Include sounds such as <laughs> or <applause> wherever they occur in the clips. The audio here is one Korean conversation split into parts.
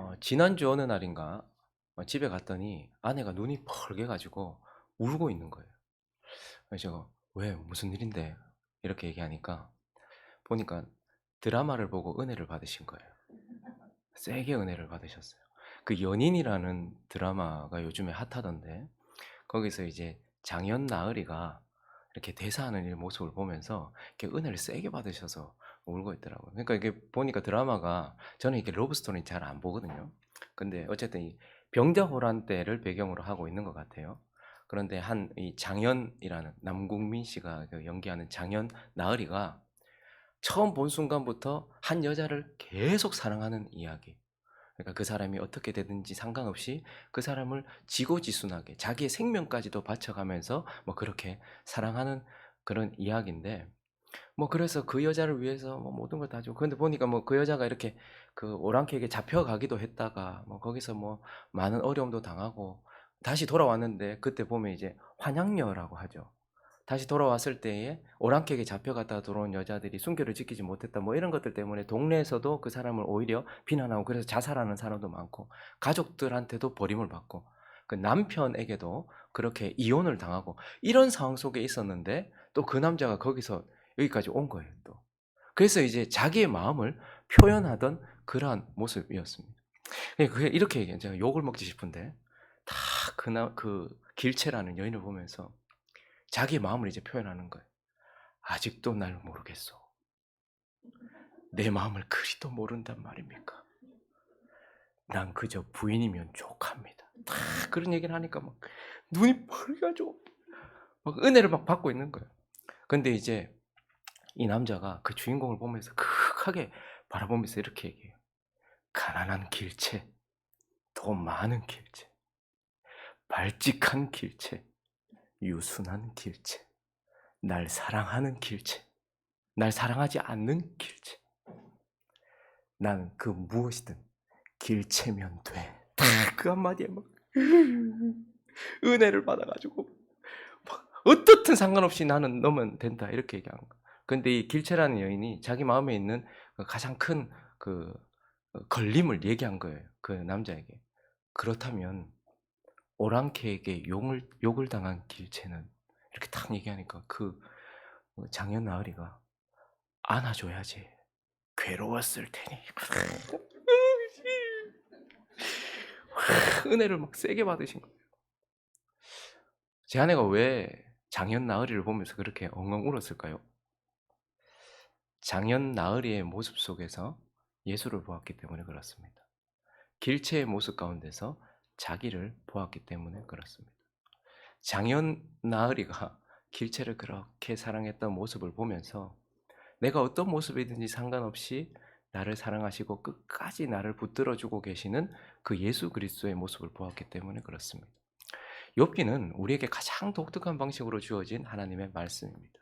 어 지난주 어느 날인가 어 집에 갔더니 아내가 눈이 벌게 가지고 울고 있는 거예요. 그래서 제가 "왜 무슨 일인데?" 이렇게 얘기하니까 보니까 드라마를 보고 은혜를 받으신 거예요. 세게 은혜를 받으셨어요. 그 연인이라는 드라마가 요즘에 핫하던데 거기서 이제 장현 나으리가 이렇게 대사하는 이 모습을 보면서 이렇게 은혜를 세게 받으셔서 울고 있더라고요. 그러니까 이게 보니까 드라마가 저는 이렇게 러브 스토리는 잘안 보거든요. 근데 어쨌든 이 병자호란 때를 배경으로 하고 있는 것 같아요. 그런데 한 이 장현이라는 남궁민 씨가 그 연기하는 장현 나으리가 처음 본 순간부터 한 여자를 계속 사랑하는 이야기. 그러니까 그 사람이 어떻게 되든지 상관없이 그 사람을 지고지순하게 자기의 생명까지도 바쳐가면서 뭐 그렇게 사랑하는 그런 이야기인데 뭐 그래서 그 여자를 위해서 뭐 모든 걸 다 주고 근데 보니까 뭐 그 여자가 이렇게 그 오랑캐에게 잡혀가기도 했다가 뭐 거기서 뭐 많은 어려움도 당하고 다시 돌아왔는데 그때 보면 이제 환양녀라고 하죠. 다시 돌아왔을 때에 오랑캐에게 잡혀갔다가 들어온 여자들이 순결을 지키지 못했다 뭐 이런 것들 때문에 동네에서도 그 사람을 오히려 비난하고 그래서 자살하는 사람도 많고 가족들한테도 버림을 받고 그 남편에게도 그렇게 이혼을 당하고 이런 상황 속에 있었는데 또 그 남자가 거기서 여기까지 온 거예요 또. 그래서 이제 자기의 마음을 표현하던 그러한 모습이었습니다. 그게 이렇게 얘기해요. 제가 욕을 먹지 싶은데 다 그나 그 길채라는 여인을 보면서 자기의 마음을 이제 표현하는 거예요. 아직도 날 모르겠어. 내 마음을 그리도 모른단 말입니까? 난 그저 부인이면 족합니다. 다 그런 얘기를 하니까 막 눈이 벌가지고 막 은혜를 막 받고 있는 거예요. 근데 이제 이 남자가 그 주인공을 보면서 크하게 바라보면서 이렇게 얘기해요. 가난한 길체, 돈 많은 길체, 발직한 길체, 유순한 길체, 날 사랑하는 길체, 날 사랑하지 않는 길체. 난그 무엇이든 길체면 돼. 딱 <laughs> 그 한마디에 막 <laughs> 은혜를 받아가지고 막 어떻든 상관없이 나는 너면 된다 이렇게 얘기하는 거. 근데 이 길체라는 여인이 자기 마음에 있는 그 가장 큰 그 걸림을 얘기한 거예요. 그 남자에게. 그렇다면 오랑캐에게 욕을 욕을 당한 길체는 이렇게 딱 얘기하니까 그 장현 나으리가 안아줘야지. 괴로웠을 테니. <laughs> 은혜를 막 세게 받으신 거예요. 제 아내가 왜 장현 나으리를 보면서 그렇게 엉엉 울었을까요? 장현 나으리의 모습 속에서 예수를 보았기 때문에 그렇습니다. 길체의 모습 가운데서 자기를 보았기 때문에 그렇습니다. 장현 나으리가 <laughs> 길체를 그렇게 사랑했던 모습을 보면서 내가 어떤 모습이든지 상관없이 나를 사랑하시고 끝까지 나를 붙들어주고 계시는 그 예수 그리스도의 모습을 보았기 때문에 그렇습니다. 욥기는 우리에게 가장 독특한 방식으로 주어진 하나님의 말씀입니다.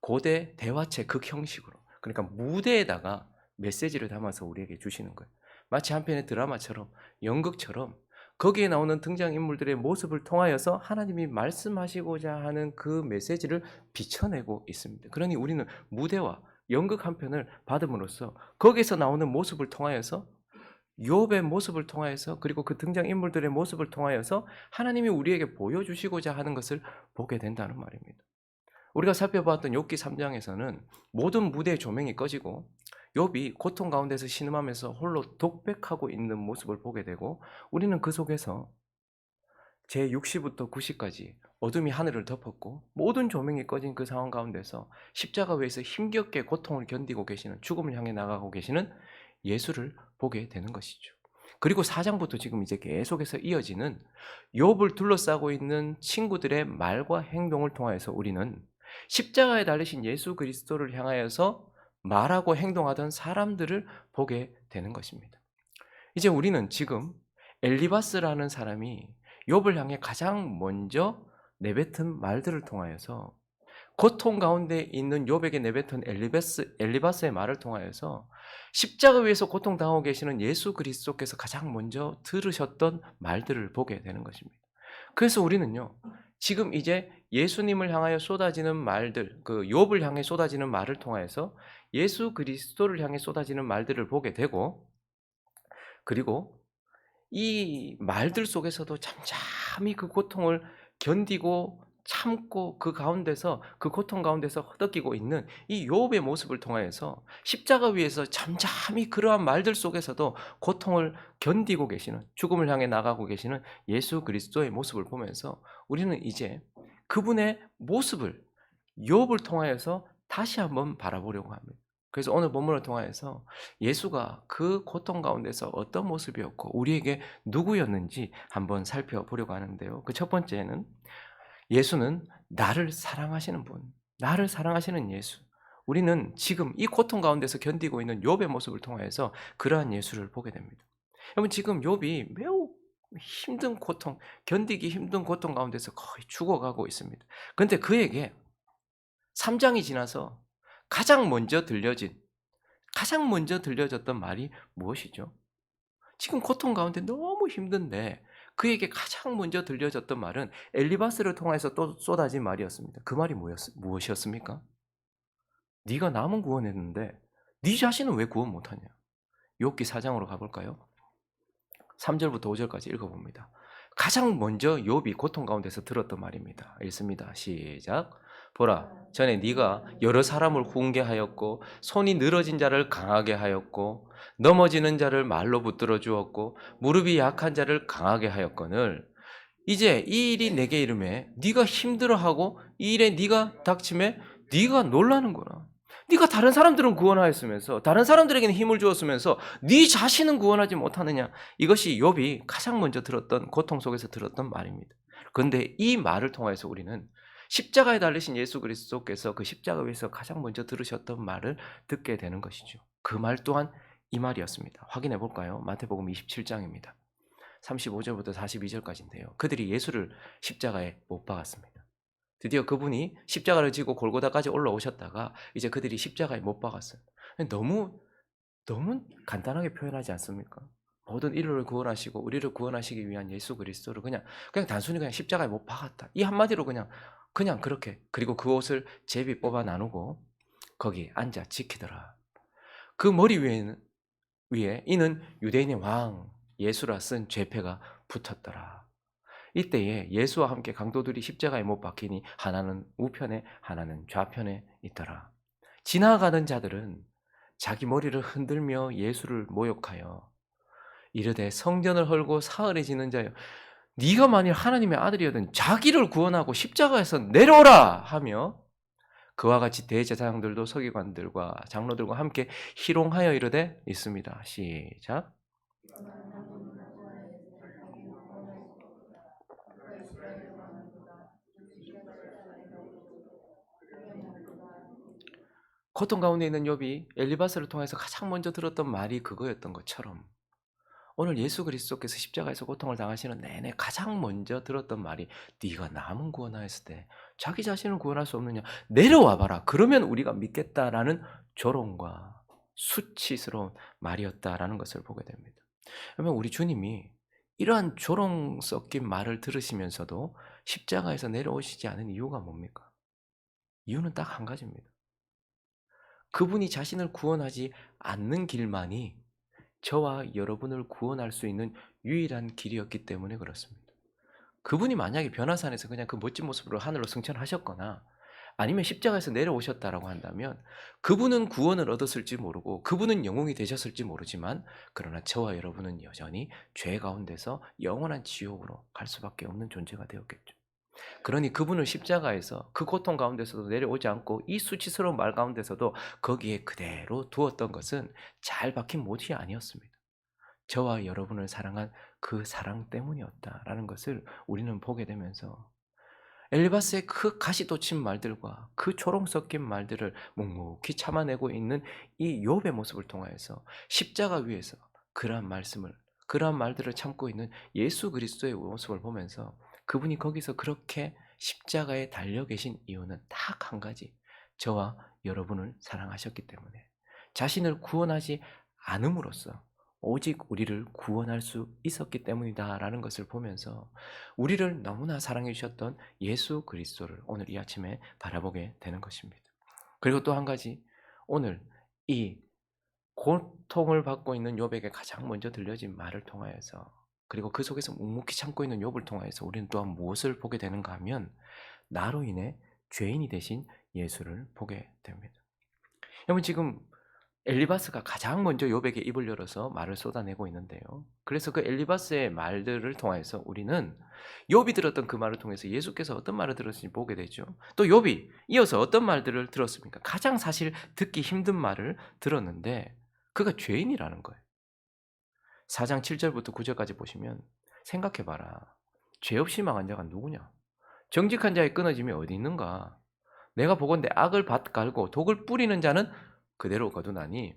고대 대화책 극 형식으로 그러니까 무대에다가 메시지를 담아서 우리에게 주시는 거예요. 마치 한 편의 드라마처럼 연극처럼 거기에 나오는 등장 인물들의 모습을 통하여서 하나님이 말씀하시고자 하는 그 메시지를 비춰내고 있습니다. 그러니 우리는 무대와 연극 한 편을 받음으로써 거기서 나오는 모습을 통하여서 욥의 모습을 통하여서 그리고 그 등장 인물들의 모습을 통하여서 하나님이 우리에게 보여주시고자 하는 것을 보게 된다는 말입니다. 우리가 살펴보았던 욥기 3장에서는 모든 무대의 조명이 꺼지고 욥이 고통 가운데서 신음하면서 홀로 독백하고 있는 모습을 보게 되고 우리는 그 속에서 제 60부터 90까지 어둠이 하늘을 덮었고 모든 조명이 꺼진 그 상황 가운데서 십자가 위에서 힘겹게 고통을 견디고 계시는 죽음을 향해 나가고 계시는 예수를 보게 되는 것이죠. 그리고 4장부터 지금 이제 계속해서 이어지는 욥을 둘러싸고 있는 친구들의 말과 행동을 통하여서 우리는 십자가에 달리신 예수 그리스도를 향하여서 말하고 행동하던 사람들을 보게 되는 것입니다. 이제 우리는 지금 엘리바스라는 사람이 욥을 향해 가장 먼저 내뱉은 말들을 통하여서 고통 가운데 있는 욥에게 내뱉은 엘리바스, 엘리바스의 말을 통하여서 십자가 위에서 고통 당하고 계시는 예수 그리스도께서 가장 먼저 들으셨던 말들을 보게 되는 것입니다. 그래서 우리는요. 지금 이제 예수님을 향하여 쏟아지는 말들, 그 욥을 향해 쏟아지는 말을 통하여서 예수 그리스도를 향해 쏟아지는 말들을 보게 되고 그리고 이 말들 속에서도 잠잠히 그 고통을 견디고 참고 그 가운데서 그 고통 가운데서 허덕이고 있는 이 욥의 모습을 통하여서 십자가 위에서 잠잠히 그러한 말들 속에서도 고통을 견디고 계시는 죽음을 향해 나가고 계시는 예수 그리스도의 모습을 보면서 우리는 이제 그분의 모습을 욥을 통하여서 다시 한번 바라보려고 합니다. 그래서 오늘 본문을 통하여서 예수가 그 고통 가운데서 어떤 모습이었고 우리에게 누구였는지 한번 살펴보려고 하는데요. 그 첫 번째는 예수는 나를 사랑하시는 분, 나를 사랑하시는 예수. 우리는 지금 이 고통 가운데서 견디고 있는 욥의 모습을 통하여서 그러한 예수를 보게 됩니다. 여러분 지금 욥이 매우 힘든 고통, 견디기 힘든 고통 가운데서 거의 죽어가고 있습니다. 그런데 그에게 3장이 지나서 가장 먼저 들려진 가장 먼저 들려졌던 말이 무엇이죠? 지금 고통 가운데 너무 힘든데 그에게 가장 먼저 들려졌던 말은 엘리바스를 통해서 또 쏟아진 말이었습니다. 그 말이 무엇, 무엇이었습니까? 네가 남은 구원했는데 네 자신은 왜 구원 못하냐? 욥기 4장으로 가볼까요? 3절부터 5절까지 읽어봅니다. 가장 먼저 욥이 고통 가운데서 들었던 말입니다. 읽습니다. 시작. 보라, 전에 네가 여러 사람을 훈계하였고 손이 늘어진 자를 강하게 하였고 넘어지는 자를 말로 붙들어 주었고 무릎이 약한 자를 강하게 하였거늘 이제 이 일이 내게 이름에 네가 힘들어하고 이 일에 네가 닥침에 네가 놀라는구나. 네가 다른 사람들은 구원하였으면서 다른 사람들에게는 힘을 주었으면서 네 자신은 구원하지 못하느냐. 이것이 욥이 가장 먼저 들었던 고통 속에서 들었던 말입니다. 그런데 이 말을 통해서 우리는 십자가에 달리신 예수 그리스도께서 그 십자가 위에서 가장 먼저 들으셨던 말을 듣게 되는 것이죠. 그 말 또한 이 말이었습니다. 확인해 볼까요? 마태복음 27장입니다. 35절부터 42절까지인데요. 그들이 예수를 십자가에 못 박았습니다. 드디어 그분이 십자가를 지고 골고다까지 올라오셨다가 이제 그들이 십자가에 못 박았어요. 너무 너무 간단하게 표현하지 않습니까? 모든 인류를 구원하시고 우리를 구원하시기 위한 예수 그리스도를 그냥 그냥 단순히 그냥 십자가에 못 박았다. 이 한마디로 그냥 그냥 그렇게 그리고 그 옷을 제비 뽑아 나누고 거기 앉아 지키더라. 그 머리 위에는 위에 이는 유대인의 왕 예수라 쓴 죄패가 붙었더라. 이때에 예수와 함께 강도들이 십자가에 못 박히니 하나는 우편에 하나는 좌편에 있더라. 지나가던 자들은 자기 머리를 흔들며 예수를 모욕하여 이르되 성전을 헐고 사흘에 지는 자여 네가 만일 하나님의 아들이거든 자기를 구원하고 십자가에서 내려오라 하며 그와 같이 대제사장들도 서기관들과 장로들과 함께 희롱하여 이르되 있습니다. 시작. 고통 가운데 있는 욥이 엘리바스를 통해서 가장 먼저 들었던 말이 그거였던 것처럼 오늘 예수 그리스도께서 십자가에서 고통을 당하시는 내내 가장 먼저 들었던 말이 네가 남은 구원하였을 때 자기 자신을 구원할 수 없느냐 내려와 봐라 그러면 우리가 믿겠다라는 조롱과 수치스러운 말이었다라는 것을 보게 됩니다. 그러면 우리 주님이 이러한 조롱 섞인 말을 들으시면서도 십자가에서 내려오시지 않은 이유가 뭡니까? 이유는 딱 한 가지입니다. 그분이 자신을 구원하지 않는 길만이 저와 여러분을 구원할 수 있는 유일한 길이었기 때문에 그렇습니다. 그분이 만약에 변화산에서 그냥 그 멋진 모습으로 하늘로 승천하셨거나 아니면 십자가에서 내려오셨다라고 한다면 그분은 구원을 얻었을지 모르고 그분은 영웅이 되셨을지 모르지만 그러나 저와 여러분은 여전히 죄 가운데서 영원한 지옥으로 갈 수밖에 없는 존재가 되었겠죠. 그러니 그분을 십자가에서 그 고통 가운데서도 내려오지 않고 이 수치스러운 말 가운데서도 거기에 그대로 두었던 것은 잘 박힌 못이 아니었습니다. 저와 여러분을 사랑한 그 사랑 때문이었다라는 것을 우리는 보게 되면서 엘리바스의 그 가시 돋친 말들과 그 초롱 섞인 말들을 묵묵히 참아내고 있는 이 욥의 모습을 통하여서 십자가 위에서 그러한 말씀을 그러한 말들을 참고 있는 예수 그리스도의 모습을 보면서 그분이 거기서 그렇게 십자가에 달려 계신 이유는 딱 한 가지. 저와 여러분을 사랑하셨기 때문에. 자신을 구원하지 않음으로써 오직 우리를 구원할 수 있었기 때문이다라는 것을 보면서 우리를 너무나 사랑해 주셨던 예수 그리스도를 오늘 이 아침에 바라보게 되는 것입니다. 그리고 또 한 가지 오늘 이 고통을 받고 있는 욥에게 가장 먼저 들려진 말을 통하여서 그리고 그 속에서 묵묵히 참고 있는 욥을 통하여서 우리는 또한 무엇을 보게 되는가 하면 나로 인해 죄인이 되신 예수를 보게 됩니다. 여러분 지금 엘리바스가 가장 먼저 욥에게 입을 열어서 말을 쏟아내고 있는데요. 그래서 그 엘리바스의 말들을 통해서 우리는 욥이 들었던 그 말을 통해서 예수께서 어떤 말을 들었는지 보게 되죠. 또 욥이 이어서 어떤 말들을 들었습니까? 가장 사실 듣기 힘든 말을 들었는데 그가 죄인이라는 거예요. 4장 7절부터 9절까지 보시면 생각해 봐라. 죄 없이 망한 자가 누구냐? 정직한 자의 끊어짐이 어디 있는가? 내가 보건대 악을 밭 갈고 독을 뿌리는 자는 그대로 거두나니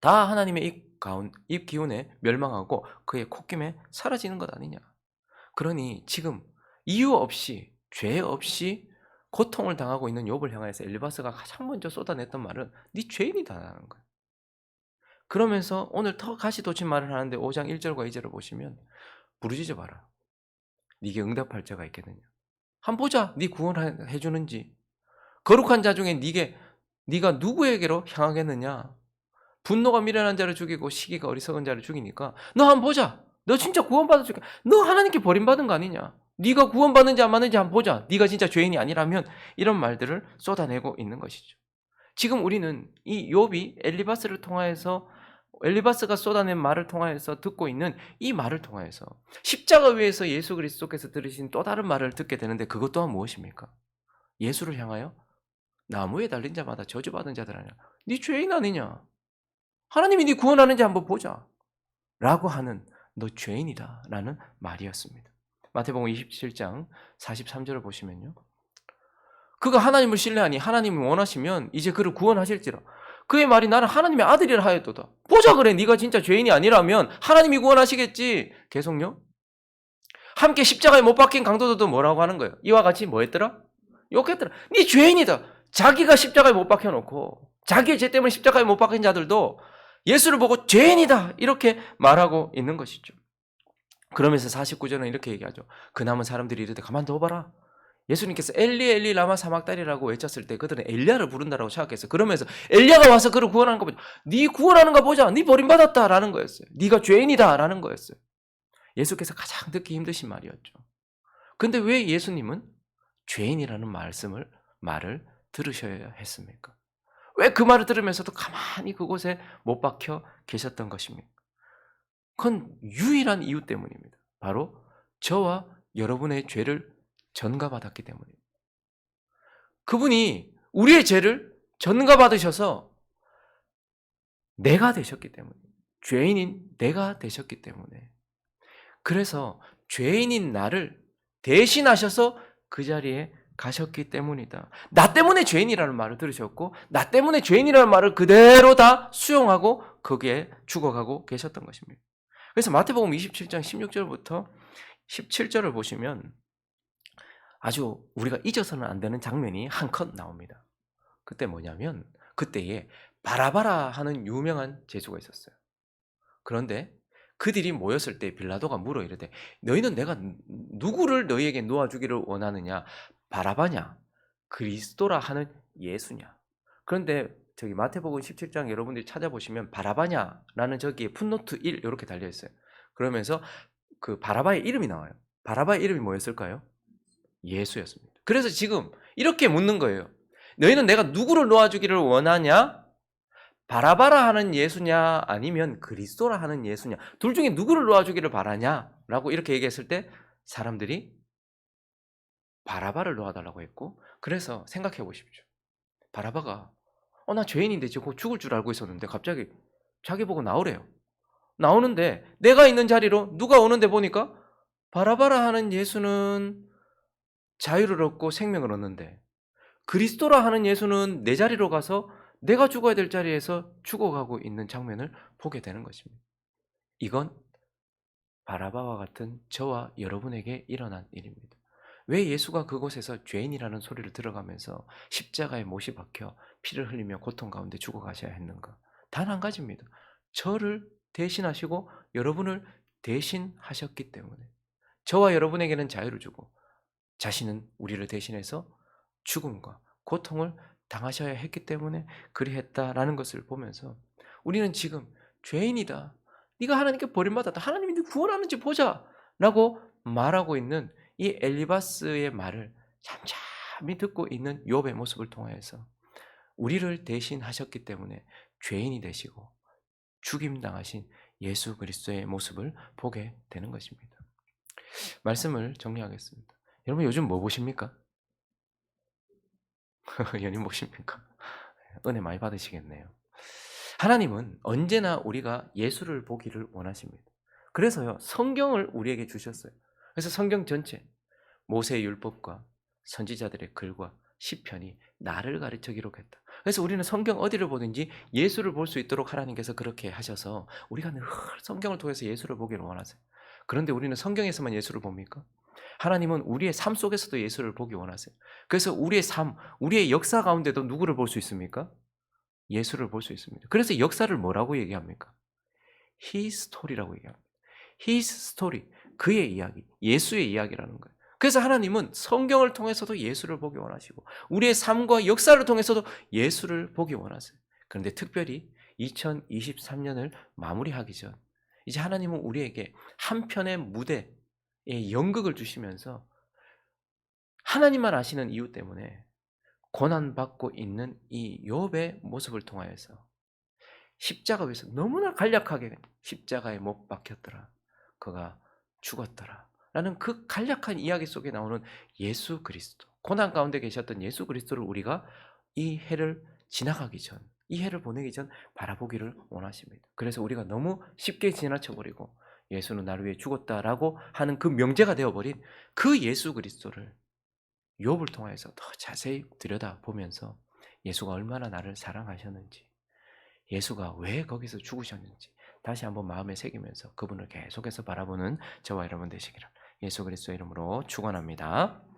다 하나님의 입 가운 입 기운에 멸망하고 그의 콧김에 사라지는 것 아니냐. 그러니 지금 이유 없이 죄 없이 고통을 당하고 있는 욥을 향해서 엘리바스가 가장 먼저 쏟아냈던 말은 네 죄인이다라는 거예요. 그러면서 오늘 더 가시 돋친 말을 하는데 5장 1절과 2절을 보시면 부르짖어 봐라. 네게 응답할 자가 있겠느냐. 한 보자. 네 구원해 주는지. 거룩한 자 중에 네게 네가 누구에게로 향하겠느냐? 분노가 미련한 자를 죽이고 시기가 어리석은 자를 죽이니까 너 한번 보자. 너 진짜 구원받아 줄게. 너 하나님께 버림받은 거 아니냐? 네가 구원받는지 안 받는지 한번 보자. 네가 진짜 죄인이 아니라면 이런 말들을 쏟아내고 있는 것이죠. 지금 우리는 이 욥이 엘리바스를 통하여서 엘리바스가 쏟아낸 말을 통하여서 듣고 있는 이 말을 통하여서 십자가 위에서 예수 그리스도께서 들으신 또 다른 말을 듣게 되는데 그것 또한 무엇입니까? 예수를 향하여 나무에 달린 자마다 저주받은 자들 아니야. 네 죄인 아니냐? 하나님이 네 구원하는지 한번 보자. 라고 하는 너 죄인이다. 라는 말이었습니다. 마태복음 27장 43절을 보시면요. 그가 하나님을 신뢰하니 하나님이 원하시면 이제 그를 구원하실지라. 그의 말이 나는 하나님의 아들이라 하였도다. 보자 그래 네가 진짜 죄인이 아니라면 하나님이 구원하시겠지. 계속요. 함께 십자가에 못 박힌 강도들도 뭐라고 하는 거예요? 이와 같이 뭐 했더라? 욕했더라. 네 죄인이다. 자기가 십자가에 못 박혀 놓고 자기의 죄 때문에 십자가에 못 박힌 자들도 예수를 보고 죄인이다 이렇게 말하고 있는 것이죠. 그러면서 49절은 이렇게 얘기하죠. 그 남은 사람들이 이르되 가만 둬 봐라. 예수님께서 엘리 엘리 라마 사막다리라고 외쳤을 때 그들은 엘리야를 부른다라고 생각했어요. 그러면서 엘리야가 와서 그를 구원하는 거 보자. 네 구원하는 거 보자. 네 버림받았다라는 거였어요. 네가 죄인이다라는 거였어요. 예수께서 가장 듣기 힘드신 말이었죠. 근데 왜 예수님은 죄인이라는 말씀을 말을 들으셔야 했습니까? 왜 그 말을 들으면서도 가만히 그곳에 못 박혀 계셨던 것입니까? 그건 유일한 이유 때문입니다. 바로 저와 여러분의 죄를 전가받았기 때문입니다. 그분이 우리의 죄를 전가받으셔서 내가 되셨기 때문에 죄인인 내가 되셨기 때문에 그래서 죄인인 나를 대신하셔서 그 자리에 가셨기 때문이다. 나 때문에 죄인이라는 말을 들으셨고 나 때문에 죄인이라는 말을 그대로 다 수용하고 거기에 죽어가고 계셨던 것입니다. 그래서 마태복음 27장 16절부터 17절을 보시면 아주 우리가 잊어서는 안 되는 장면이 한컷 나옵니다. 그때 뭐냐면 그때에 바라바라 하는 유명한 제수가 있었어요. 그런데 그들이 모였을 때 빌라도가 물어 이르되 너희는 내가 누구를 너희에게 놓아주기를 원하느냐 바라바냐 그리스도라 하는 예수냐 그런데 저기 마태복음 17장 여러분들이 찾아보시면 바라바냐라는 저기에 풋노트 1 이렇게 달려 있어요. 그러면서 그 바라바의 이름이 나와요. 바라바의 이름이 뭐였을까요? 예수였습니다. 그래서 지금 이렇게 묻는 거예요. 너희는 내가 누구를 놓아주기를 원하냐? 바라바라 하는 예수냐 아니면 그리스도라 하는 예수냐 둘 중에 누구를 놓아주기를 바라냐 라고 이렇게 얘기했을 때 사람들이 바라바를 놓아달라고 했고 그래서 생각해 보십시오 바라바가 어 나 죄인인데 지금 죽을 줄 알고 있었는데 갑자기 자기 보고 나오래요 나오는데 내가 있는 자리로 누가 오는데 보니까 바라바라 하는 예수는 자유를 얻고 생명을 얻는데 그리스도라 하는 예수는 내 자리로 가서 내가 죽어야 될 자리에서 죽어가고 있는 장면을 보게 되는 것입니다. 이건 바라바와 같은 저와 여러분에게 일어난 일입니다. 왜 예수가 그곳에서 죄인이라는 소리를 들어가면서 십자가에 못이 박혀 피를 흘리며 고통 가운데 죽어가셔야 했는가? 단 한 가지입니다. 저를 대신하시고 여러분을 대신하셨기 때문에 저와 여러분에게는 자유를 주고 자신은 우리를 대신해서 죽음과 고통을 당하셔야 했기 때문에 그리했다라는 것을 보면서 우리는 지금 죄인이다. 네가 하나님께 버림받았다. 하나님이 네 구원하는지 보자라고 말하고 있는 이 엘리바스의 말을 잠잠히 듣고 있는 욥의 모습을 통하여서 우리를 대신하셨기 때문에 죄인이 되시고 죽임 당하신 예수 그리스도의 모습을 보게 되는 것입니다. 말씀을 정리하겠습니다. 여러분 요즘 뭐 보십니까? <laughs> 연인 보십니까? <laughs> 은혜 많이 받으시겠네요. 하나님은 언제나 우리가 예수를 보기를 원하십니다. 그래서요, 성경을 우리에게 주셨어요. 그래서 성경 전체, 모세의 율법과 선지자들의 글과 시편이 나를 가르쳐 기록했다. 그래서 우리는 성경 어디를 보든지 예수를 볼 수 있도록 하나님께서 그렇게 하셔서 우리가 늘 성경을 통해서 예수를 보기를 원하세요. 그런데 우리는 성경에서만 예수를 봅니까? 하나님은 우리의 삶 속에서도 예수를 보기 원하세요. 그래서 우리의 삶, 우리의 역사 가운데도 누구를 볼 수 있습니까? 예수를 볼 수 있습니다. 그래서 역사를 뭐라고 얘기합니까? His story라고 얘기합니다. His story, 그의 이야기, 예수의 이야기라는 거예요. 그래서 하나님은 성경을 통해서도 예수를 보기 원하시고 우리의 삶과 역사를 통해서도 예수를 보기 원하세요. 그런데 특별히 2023년을 마무리하기 전 이제 하나님은 우리에게 한편의 무대의 연극을 주시면서 하나님만 아시는 이유 때문에 고난받고 있는 이 욥의 모습을 통하여서 십자가 위에서 너무나 간략하게 십자가에 못 박혔더라. 그가 죽었더라. 라는 그 간략한 이야기 속에 나오는 예수 그리스도. 고난 가운데 계셨던 예수 그리스도를 우리가 이 해를 지나가기 전, 이 해를 보내기 전 바라보기를 원하십니다. 그래서 우리가 너무 쉽게 지나쳐버리고 예수는 나를 위해 죽었다라고 하는 그 명제가 되어버린 그 예수 그리스도를 욥을 통해서 더 자세히 들여다보면서 예수가 얼마나 나를 사랑하셨는지, 예수가 왜 거기서 죽으셨는지 다시 한번 마음에 새기면서 그분을 계속해서 바라보는 저와 여러분 되시기를 예수 그리스도 이름으로 축원합니다.